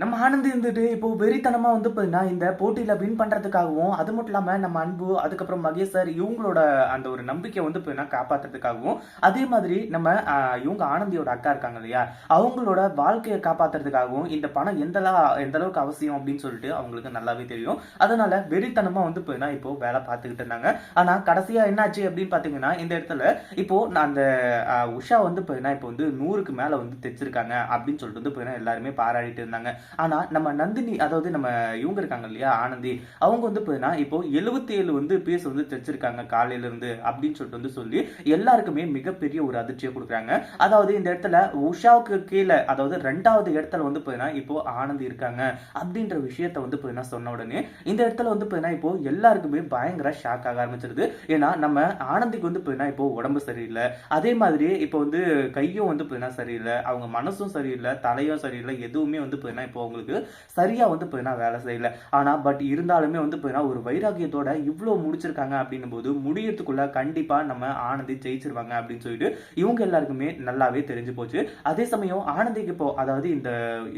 நம்ம ஆனந்த் இருந்துட்டு இப்போ வெறித்தனமா வந்து பார்த்தீங்கன்னா இந்த போட்டியில வின் பண்றதுக்காகவும் அது மட்டும் இல்லாம நம்ம அன்பு அதுக்கப்புறம் மகேஷ் சார் இவங்களோட அந்த ஒரு நம்பிக்கை வந்து பார்த்தீங்கன்னா காப்பாத்துறதுக்காகவும் அதே மாதிரி நம்ம இவங்க ஆனந்தியோட அக்கா இருக்காங்க இல்லையா அவங்களோட வாழ்க்கையை காப்பாத்துறதுக்காகவும் இந்த பணம் எந்தலா எந்த அளவுக்கு அவசியம் அப்படின்னு சொல்லிட்டு அவங்களுக்கு நல்லாவே தெரியும். அதனால வெறித்தனமா வந்து பார்த்தீங்கன்னா இப்போ வேலை பார்த்துக்கிட்டு இருந்தாங்க. ஆனா கடைசியா என்னாச்சு அப்படின்னு பாத்தீங்கன்னா இந்த இடத்துல இப்போ நான் அந்த உஷா வந்து பார்த்தீங்கன்னா இப்போ வந்து நூறுக்கு மேல வந்து தைச்சிருக்காங்க அப்படின்னு சொல்லிட்டு வந்து பார்த்தீங்கன்னா எல்லாருமே பாராட்டிட்டு இருந்தாங்க. ஆனா நம்ம நந்தினி அதாவது நம்ம இவங்க இருக்காங்க இல்லையா ஆனந்தி அவங்க வந்து பார்த்தீங்கன்னா இப்போ 77 ஏழு வந்து பேஸ் வந்து தைச்சிருக்காங்க காலையில இருந்து அப்படின்னு சொல்லிட்டு வந்து சொல்லி எல்லாருக்குமே மிகப்பெரிய ஒரு அதிர்ச்சியை கொடுக்குறாங்க. அதாவது இந்த இடத்துல உஷாவுக்கு கீழே அதாவது ரெண்டாவது இடத்துல வந்து பார்த்தீங்கன்னா இப்போ ஆனந்தி இருக்காங்க அப்படின்ற விஷயத்த வந்து பார்த்தீங்கன்னா சொன்ன உடனே இந்த இடத்துல வந்து பார்த்தீங்கன்னா இப்போ எல்லாருக்குமே பயங்கர ஷாக் ஆக ஆரம்பிச்சிருது. ஏன்னா நம்ம ஆனந்திக்கு வந்து பார்த்தீங்கன்னா இப்போ உடம்பு சரியில்லை. அதே மாதிரி இப்போ வந்து கையும் வந்து பார்த்தீங்கன்னா சரியில்லை. அவங்க மனசும் சரியில்லை தலையும் சரியில்லை எதுவுமே வந்து பார்த்தீங்கன்னா இப்போ இப்போ உங்களுக்கு சரியாக வந்து பார்த்தீங்கன்னா வேலை செய்யல. ஆனால் பட் இருந்தாலுமே வந்து பார்த்தீங்கன்னா ஒரு வைராகியத்தோட இவ்வளோ முடிச்சிருக்காங்க அப்படின்னும் போது முடியறதுக்குள்ள கண்டிப்பாக நம்ம ஆனந்தி ஜெயிச்சிருவாங்க அப்படின்னு சொல்லிட்டு இவங்க எல்லாருக்குமே நல்லாவே தெரிஞ்சு போச்சு. அதே சமயம் ஆனந்திக்கு இப்போ அதாவது இந்த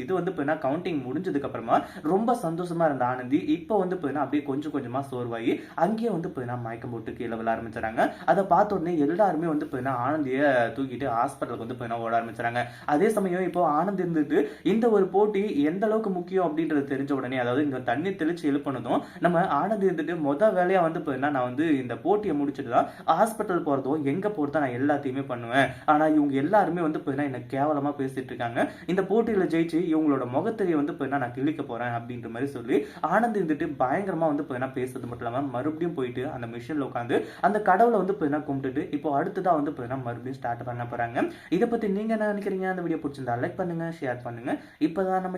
இது வந்து பார்த்தீங்கன்னா கவுண்டிங் முடிஞ்சதுக்கு அப்புறமா ரொம்ப சந்தோஷமா இருந்த ஆனந்தி இப்போ வந்து பார்த்தீங்கன்னா அப்படியே கொஞ்சம் கொஞ்சமாக சோர்வாகி அங்கேயே வந்து பார்த்தீங்கன்னா மயக்கம் போட்டு கீழே விழ ஆரம்பிச்சுறாங்க அதை பார்த்த உடனே எல்லாருமே வந்து பார்த்தீங்கன்னா ஆனந்தியை தூக்கிட்டு ஹாஸ்பிட்டலுக்கு வந்து பார்த்தீங்கன்னா ஓட ஆரம்பிச்சுறாங்க அதே சமயம் இப்போ ஆனந்த் இருந்துட்டு இந்த ஒரு போட்டி எந்த அளவுக்கு முக்கியம் அப்படின்றது தெரிஞ்ச உடனே அதாவது இங்கே தண்ணி தெளிச்சு எழுப்பினதும் நம்ம ஆனந்த் இருந்துட்டு மொதல் வேலையா வந்து பார்த்தீங்கன்னா நான் வந்து இந்த போட்டியை முடிச்சுட்டு தான் ஹாஸ்பிட்டல் போறதோ எங்க போறதோ நான் எல்லாத்தையுமே பண்ணுவேன். ஆனா இவங்க எல்லாருமே வந்து இப்போ என்ன கேவலமா பேசிட்டு இருக்காங்க. இந்த போட்டியில ஜெயிச்சு இவங்களோட முகத்திரையை வந்து பார்த்தீங்கன்னா நான் கிழிக்க போறேன் அப்படின்ற மாதிரி சொல்லி ஆனந்த் இருந்துட்டு பயங்கரமா வந்து பார்த்தீங்கன்னா பேசுறது மட்டும் இல்லாம மறுபடியும் போயிட்டு அந்த மிஷின்ல உட்காந்து அந்த கடவுளை வந்து பார்த்தீங்கன்னா கும்பிட்டுட்டு இப்போ அடுத்ததாக வந்து பார்த்தீங்கன்னா மறுபடியும் ஸ்டார்ட் பண்ண போறாங்க. இதை பத்தி நீங்க என்ன நினைக்கிறீங்க? அந்த வீடியோ பிடிச்சிருந்தா லைக் பண்ணுங்க ஷேர் பண்ணுங்க. இப்போதான் நம்ம